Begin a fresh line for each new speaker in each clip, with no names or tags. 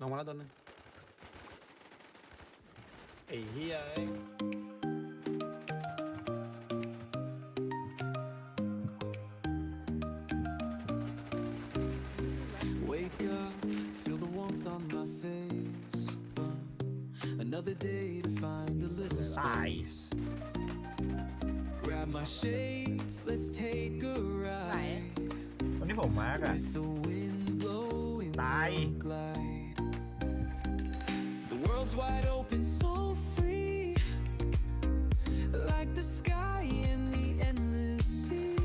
ลงมาแล้วตัวหนึงไอ้เฮียเอ้ย
Wake up, feel the warmth on my face. Uh, another day to find a little space. Grab my shades, let's take a ride.
วันนี้ผมมาร์กอะ
With the wind blowing,
Bye.
we'll glide. The wide open, so free. Like the sky and the endless sea.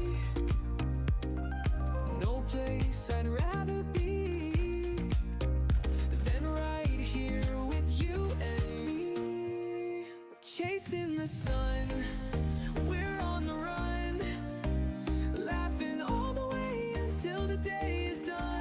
No place I'd rather be than right here with you and me. Chasing the sun, we're on the run. Laughing all the way until the day is done.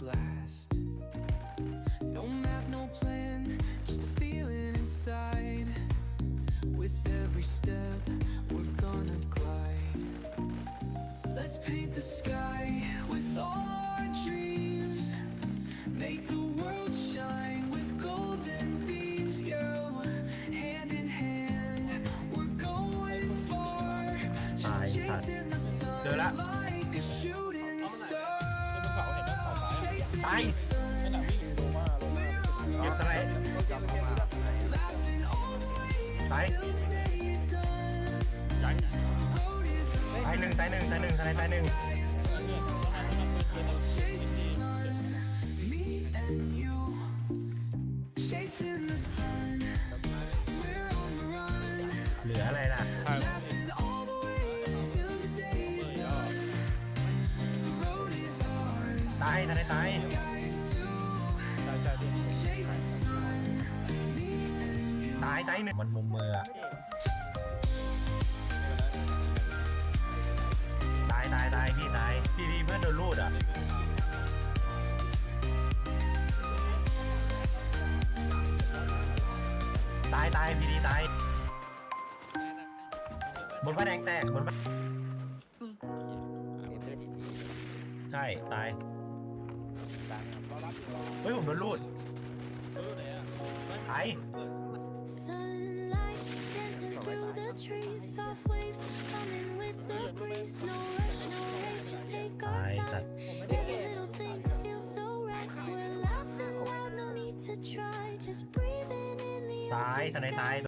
Blast. No map, no plan, just a feeling inside. With every step, we're gonna glide. Let's paint the sky with all our dreams. Make the world shine with golden beams, yo. Hand in hand, we're going far. Just chasing the sun
เก็บสไล
สาย
สาหนึ่งสาหนึ่งสาหนึ่งสไลสาหนึ่งายสไลด์ตาย
sky is too. We'll chase the sun. Me and you.
ตายตายหนึ่งมันมุมมืออะตายตายตายพี่ตายพี่พี่เพื่อนโดนลูดอะตายตายพี่ดีตายบนผ้าแดงแตกบนผ้าใช่ ตาย เฮ้ยผมโดนลูดตาย
Sunlight dancing through the trees, soft waves coming with the breeze. No rush, no haste, just take our
Ay,
time. Every little thing feels so right. We're laughing loud, no need to try. Just breathing in the
ตาย
open
ทนายตาย
sky.